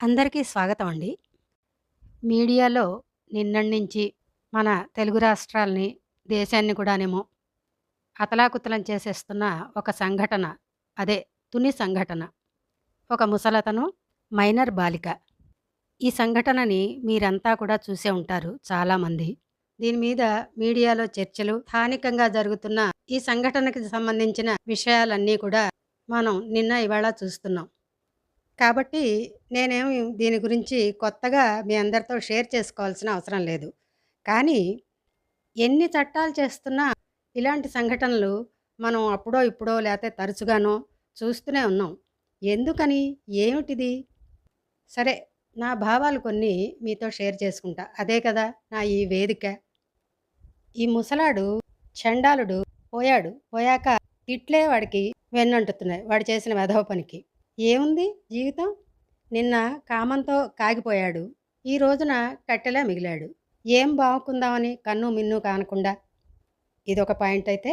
అందరికీ స్వాగతం అండి. మీడియాలో నిన్నటి నుంచి మన తెలుగు రాష్ట్రాల్ని, దేశాన్ని కూడానేమో అతలాకుతలం చేసేస్తున్న ఒక సంఘటన. అదే తుని సంఘటన. ఒక ముసలతను, మైనర్ బాలిక. ఈ సంఘటనని మీరంతా కూడా చూసే ఉంటారు చాలామంది. దీని మీద మీడియాలో చర్చలు, స్థానికంగా జరుగుతున్న ఈ సంఘటనకి సంబంధించిన విషయాలన్నీ కూడా మనం నిన్న, ఇవాళ చూస్తున్నాం. కాబట్టి నేనేమి దీని గురించి కొత్తగా మీ అందరితో షేర్ చేసుకోవాల్సిన అవసరం లేదు. కానీ ఎన్ని చట్టాలు చేస్తున్నా ఇలాంటి సంఘటనలు మనం అప్పుడో, ఇప్పుడో లేతే తరచుగానో చూస్తూనే ఉన్నాం. ఎందుకని? ఏమిటిది? సరే నా భావాలు కొన్ని మీతో షేర్ చేసుకుంటా. అదే కదా నా ఈ వేదిక. ఈ ముసలాడు చండాలుడు పోయాడు. పోయాక తిట్లే వాడికి వెన్నంటుతున్నాయి. వాడు చేసిన వెధవ పనికి. ఏముంది జీవితం? నిన్న కామంతో కాగిపోయాడు. ఈ రోజున కట్టెలా మిగిలాడు. ఏం బాగుకుందామని కన్ను మిన్ను కానకుండా. ఇదొక పాయింట్ అయితే,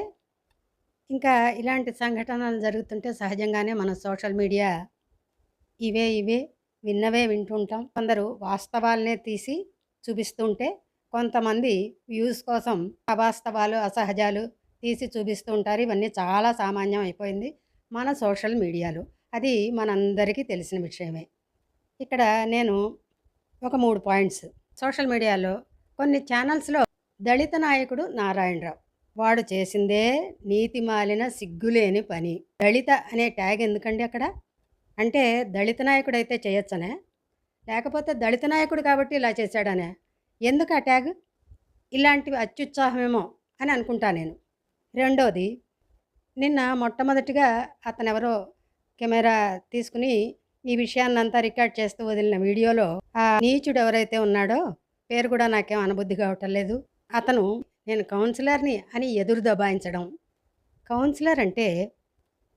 ఇంకా ఇలాంటి సంఘటనలు జరుగుతుంటే సహజంగానే మన సోషల్ మీడియా ఇవే ఇవే విన్నవే వింటుంటాం. కొందరు వాస్తవాలనే తీసి చూపిస్తుంటే, కొంతమంది వ్యూస్ కోసం అవాస్తవాలు, అసహజాలు తీసి చూపిస్తూ ఉంటారు. ఇవన్నీ చాలా సామాన్యం అయిపోయింది మన సోషల్ మీడియాలో. అది మనందరికీ తెలిసిన విషయమే. ఇక్కడ నేను ఒక మూడు పాయింట్స్ సోషల్ మీడియాలో కొన్ని ఛానల్స్‌లో దళిత నాయకుడు నారాయణరావు. వాడు చేసిందే నీతి మాలిన సిగ్గులేని పని. దళిత అనే ట్యాగ్ ఎందుకండి అక్కడ? అంటే దళిత నాయకుడైతే చేయొచ్చనే లేకపోతే దళిత నాయకుడు కాబట్టి ఇలా చేశాడనే ఎందుకు ఆ ట్యాగ్? ఇలాంటివి అత్యుత్సాహమేమో అని అనుకుంటా నేను. రెండోది నిన్న మొట్టమొదటిగా అతనెవరో కెమెరా తీసుకుని ఈ విషయాన్నంతా రికార్డ్ చేస్తూ వదిలిన వీడియోలో ఆ నీచుడు ఎవరైతే ఉన్నాడో పేరు కూడా నాకేం అనబుద్ధి కావటం లేదు. అతను నేను కౌన్సిలర్‌ని అని ఎదురు దబాయించడం. కౌన్సిలర్ అంటే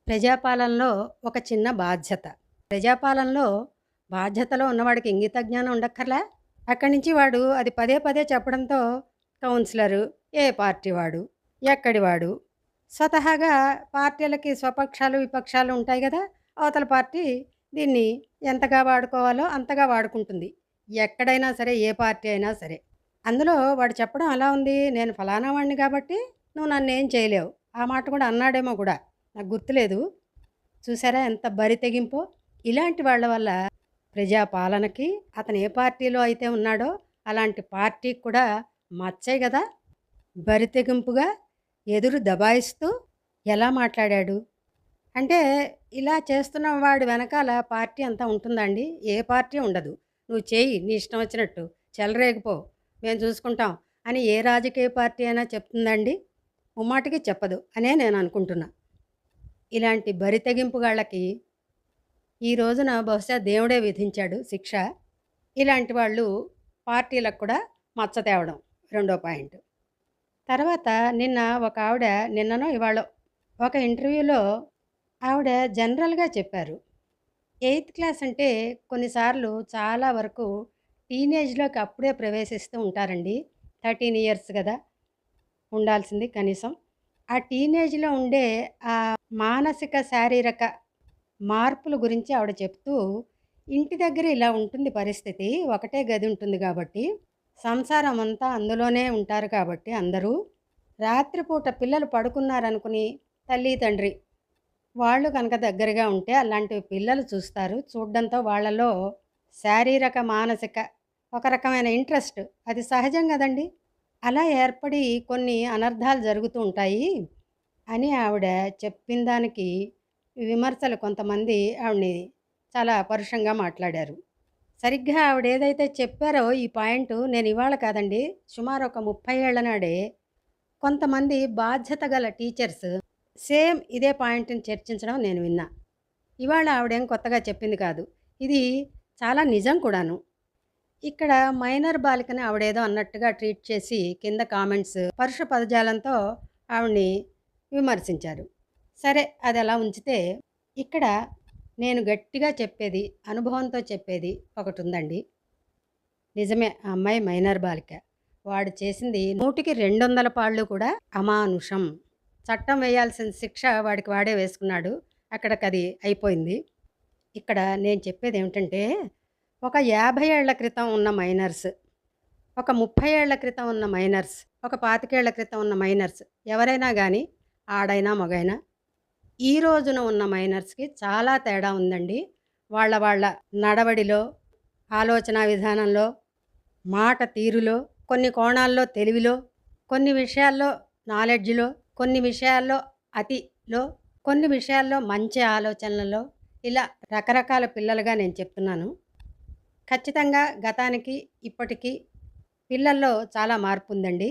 ప్రజాపాలనలో ఒక చిన్న బాధ్యత. ప్రజాపాలనలో బాధ్యతలో ఉన్నవాడికి ఇంగిత జ్ఞానం ఉండక్కర్లా? అక్కడి నుంచి వాడు అది పదే పదే చెప్పడంతో కౌన్సిలరు, ఏ పార్టీ వాడు, ఎక్కడివాడు స్వతహాగా పార్టీలకి స్వపక్షాలు, విపక్షాలు ఉంటాయి కదా అవతల పార్టీ దీన్ని ఎంతగా వాడుకోవాలో అంతగా వాడుకుంటుంది. ఎక్కడైనా సరే, ఏ పార్టీ అయినా సరే. అందులో వాడు చెప్పడం అలా ఉంది? నేను ఫలానా వాడిని కాబట్టి నువ్వు నన్నేం చేయలేవు. ఆ మాట కూడా అన్నాడేమో కూడా. నాకు గుర్తులేదు. చూసారా ఎంత బరి తెగింపో? ఇలాంటి వాళ్ళ వల్ల ప్రజా పాలనకి అతను ఏ పార్టీలో అయితే ఉన్నాడో అలాంటి పార్టీకి కూడా మచ్చే కదా బరి తెగింపుగా ఎదురు దబాయిస్తూ ఎలా మాట్లాడాడు? అంటే ఇలా చేస్తున్న వాడు వెనకాల పార్టీ అంతా ఉంటుందండి ఏ పార్టీ ఉండదు. నువ్వు చేయి నీ ఇష్టం వచ్చినట్టు. చెలరేగిపో మేము చూసుకుంటాం అని ఏ రాజకీయ పార్టీ అయినా చెప్తుందండి ముమ్మాటికి చెప్పదు అనే నేను అనుకుంటున్నా. ఇలాంటి బరి తెగింపుగాళ్ళకి ఈ రోజున బహుశా దేవుడే విధించాడు శిక్ష. ఇలాంటి వాళ్ళు పార్టీలకు కూడా మచ్చ తేవడం రెండో పాయింట్. తర్వాత నిన్న ఒక ఆవిడ నిన్ననో, ఇవాళ ఒక ఇంటర్వ్యూలో ఆవిడ జనరల్‌గా చెప్పారు. ఎయిత్ క్లాస్ అంటే కొన్నిసార్లు చాలా వరకు టీనేజ్‌లోకి అప్పుడే ప్రవేశిస్తూ ఉంటారండి. 13 ఇయర్స్ కదా ఉండాల్సింది కనీసం. ఆ టీనేజ్‌లో ఉండే ఆ మానసిక, శారీరక మార్పుల గురించి ఆవిడ చెప్తూ, ఇంటి దగ్గర ఇలా ఉంటుంది పరిస్థితి. ఒకటే గది ఉంటుంది కాబట్టి సంసారం అంతా అందులోనే ఉంటారు కాబట్టి అందరూ, రాత్రిపూట పిల్లలు పడుకున్నారనుకుని తల్లి, తండ్రి వాళ్ళు కనుక దగ్గరగా ఉంటే అలాంటివి పిల్లలు చూస్తారు. చూడడంతో వాళ్ళలో శారీరక, మానసిక ఒక రకమైన ఇంట్రెస్ట్ అది సహజం కదండి అలా ఏర్పడి కొన్ని అనర్థాలు జరుగుతూ ఉంటాయి అని ఆవిడ చెప్పిన దానికి విమర్శలు కొంతమంది ఆవిడని చాలా పరుషంగా మాట్లాడారు. సరిగ్గా ఆవిడ ఏదైతే చెప్పారో ఈ పాయింట్ నేను ఇవాళ కాదండి సుమారు ఒక 30 ఏళ్ళ నాడే కొంతమంది బాధ్యత గల టీచర్స్ సేమ్ ఇదే పాయింట్‌ని చర్చించడం నేను విన్నా. ఇవాళ ఆవిడేం కొత్తగా చెప్పింది కాదు. ఇది చాలా నిజం కూడాను. ఇక్కడ మైనర్ బాలికని ఆవిడేదో అన్నట్టుగా ట్రీట్ చేసి కింద కామెంట్స్ పరుష పదజాలంతో ఆవిడని విమర్శించారు. సరే అది ఎలా ఉంచితే, ఇక్కడ నేను గట్టిగా చెప్పేది, అనుభవంతో చెప్పేది ఒకటి ఉందండి నిజమే ఆ అమ్మాయి మైనర్ బాలిక. వాడు చేసింది నూటికి 200 పాళ్ళు కూడా అమానుషం. చట్టం వేయాల్సిన శిక్ష వాడికి వాడే వేసుకున్నాడు. అక్కడికి అది అయిపోయింది. ఇక్కడ నేను చెప్పేది ఏమిటంటే ఒక యాభై ఏళ్ళ క్రితం ఉన్న మైనర్స్ ఒక ముప్పై ఏళ్ళ క్రితం ఉన్న మైనర్స్ ఒక పాతికేళ్ళ క్రితం ఉన్న మైనర్స్ ఎవరైనా కానీ ఆడైనా మగైనా ఈ రోజున ఉన్న మైనర్స్కి చాలా తేడా ఉందండి. వాళ్ళ వాళ్ళ నడవడిలో ఆలోచన విధానంలో మాట తీరులో కొన్ని కోణాల్లో తెలివిలో కొన్ని విషయాల్లో నాలెడ్జ్లో కొన్ని విషయాల్లో అతిలో కొన్ని విషయాల్లో మంచి ఆలోచనలలో ఇలా రకరకాల పిల్లలుగా నేను చెప్తున్నాను. ఖచ్చితంగా గతానికి ఇప్పటికీ పిల్లల్లో చాలా మార్పు ఉందండి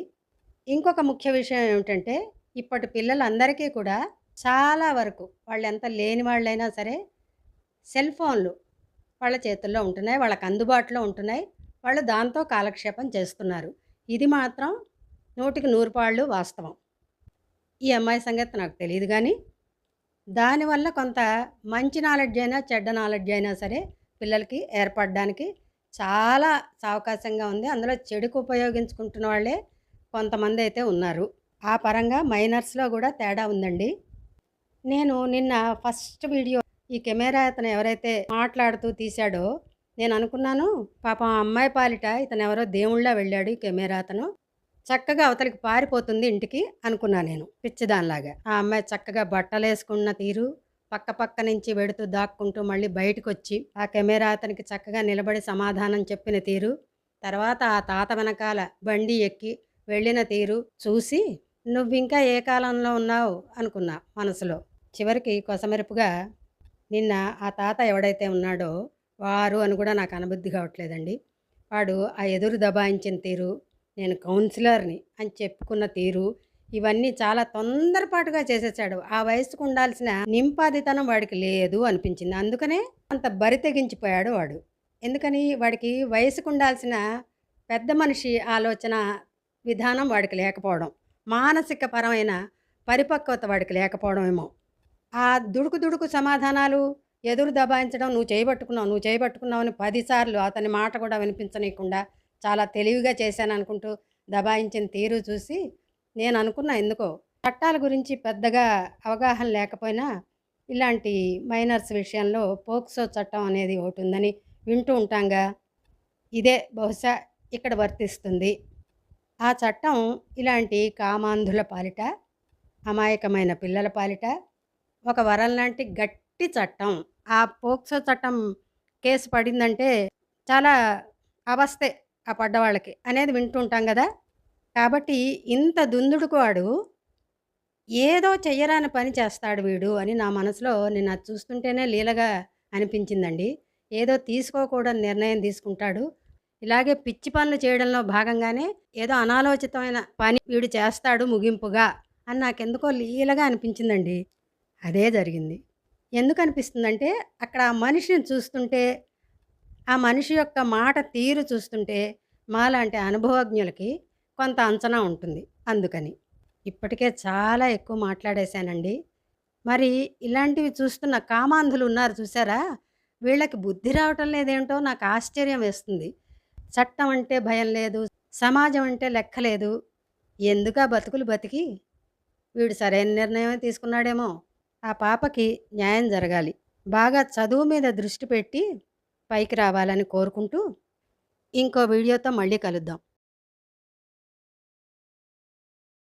ఇంకొక ముఖ్య విషయం ఏమిటంటే ఇప్పటి పిల్లలందరికీ కూడా చాలా వరకు వాళ్ళు ఎంత లేని వాళ్ళైనా సరే సెల్ ఫోన్లు వాళ్ళ చేతుల్లో ఉంటున్నాయి వాళ్ళకి అందుబాటులో ఉంటున్నాయి. వాళ్ళు దాంతో కాలక్షేపం చేస్తున్నారు. ఇది మాత్రం నూటికి నూరు పాళ్ళు వాస్తవం. ఈ అమ్మాయి సంగతి నాకు తెలియదు కానీ దానివల్ల కొంత మంచి నాలెడ్జ్ అయినా చెడ్డ నాలెడ్జ్ అయినా సరే పిల్లలకి ఏర్పడడానికి చాలా అవకాశంగా ఉంది. అందులో చెడుకు ఉపయోగించుకుంటున్న వాళ్ళే కొంతమంది అయితే ఉన్నారు. ఆ పరంగా మైనర్స్లో కూడా తేడా ఉందండి. నేను నిన్న ఫస్ట్ వీడియో ఈ కెమెరా అతను ఎవరైతే మాట్లాడుతూ తీశాడో నేను అనుకున్నాను పాపం అమ్మాయి పాలిట ఇతను ఎవరో దేవుళ్ళ వెళ్ళాడు ఈ కెమెరా అతను. చక్కగా అవతలికి పారిపోతుంది ఇంటికి అనుకున్నా నేను పిచ్చిదానిలాగా. ఆ అమ్మాయి చక్కగా బట్టలు వేసుకున్న తీరు పక్క పక్క నుంచి వెడుతూ దాక్కుంటూ మళ్ళీ బయటకు వచ్చి ఆ కెమెరా అతనికి చక్కగా నిలబడి సమాధానం చెప్పిన తీరు తర్వాత ఆ తాత వెనకాల బండి ఎక్కి వెళ్ళిన తీరు చూసి నువ్వు ఇంకా ఏ కాలంలో ఉన్నావు? అనుకున్నా మనసులో. చివరికి కొసమెరుపుగా నిన్న ఆ తాత ఎవడైతే ఉన్నాడో వారు అని కూడా నాకు అనుబుద్ధి కావట్లేదండి. వాడు ఆ ఎదురు దబాయించిన తీరు నేను కౌన్సిలర్ని అని చెప్పుకున్న తీరు ఇవన్నీ చాలా తొందరపాటుగా చేసేసాడు. ఆ వయసుకు ఉండాల్సిన నింపాదితనం వాడికి లేదు అనిపించింది. అందుకనే అంత బరి తెగించిపోయాడు వాడు. ఎందుకని? వాడికి వయసుకు ఉండాల్సిన పెద్ద మనిషి ఆలోచన విధానం వాడికి లేకపోవడం మానసిక పరమైన పరిపక్వత వాడికి లేకపోవడం ఏమో. ఆ దుడుకు దుడుకు సమాధానాలు ఎదురు దబాయించడం నువ్వు చేయబట్టుకున్నావు నువ్వు చేయబట్టుకున్నావు అని పదిసార్లు అతని మాట కూడా వినిపించనీయకుండా చాలా తెలివిగా చేశాను అనుకుంటూ దబాయించిన తీరు చూసి నేను అనుకున్నా ఎందుకో? చట్టాల గురించి పెద్దగా అవగాహన లేకపోయినా ఇలాంటి మైనర్స్ విషయంలో పోక్సో చట్టం అనేది ఒకటి ఉందని వింటూ ఉంటాంగా. ఇదే బహుశా ఇక్కడ వర్తిస్తుంది. ఆ చట్టం ఇలాంటి కామాంధుల పాలిట అమాయకమైన పిల్లల పాలిట ఒక వరం లాంటి గట్టి చట్టం. ఆ పోక్సో చట్టం కేసు పడిందంటే చాలా అవస్థే ఆ పడ్డవాళ్ళకి. అనేది వింటుంటాం కదా. కాబట్టి ఇంత దుందుడుకు వాడు ఏదో చెయ్యరాని పని చేస్తాడు వీడు అని నా మనసులో నేను అది చూస్తుంటేనే లీలగా అనిపించిందండి. ఏదో తీసుకోకూడని నిర్ణయం తీసుకుంటాడు. ఇలాగే పిచ్చి పనులు చేయడంలో భాగంగానే ఏదో అనాలోచితమైన పని వీడు చేస్తాడు ముగింపుగా అని నాకెందుకో లీలగా అనిపించిందండి. అదే జరిగింది. ఎందుకు అనిపిస్తుందంటే అక్కడ ఆ మనిషిని చూస్తుంటే ఆ మనిషి యొక్క మాట తీరు చూస్తుంటే మాలాంటి అనుభవజ్ఞులకి కొంత అంచనా ఉంటుంది. అందుకని ఇప్పటికే చాలా ఎక్కువ మాట్లాడేశానండి. మరి ఇలాంటివి చూస్తున్న కామాంధులు ఉన్నారు చూసారా? వీళ్ళకి బుద్ధి రావటం లేదేంటో నాకు ఆశ్చర్యం వేస్తుంది. చట్టం అంటే భయం లేదు సమాజం అంటే లెక్కలేదు ఎందుకా బతుకులు బతికి? వీడు సరైన నిర్ణయమే తీసుకున్నాడేమో. ఆ పాపకి న్యాయం జరగాలి. బాగా చదువు మీద దృష్టి పెట్టి పైకి రావాలని కోరుకుంటూ ఇంకో వీడియోతో మళ్ళీ కలుద్దాం.